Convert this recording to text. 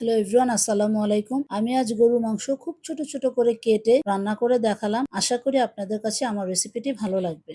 Hello everyone, আসসালামু আলাইকুম। আমি আজ গরুর মাংস খুব ছোট ছোট করে কেটে রান্না করে দেখালাম। আশা করি আপনাদের কাছে আমার রেসিপিটি ভালো লাগবে।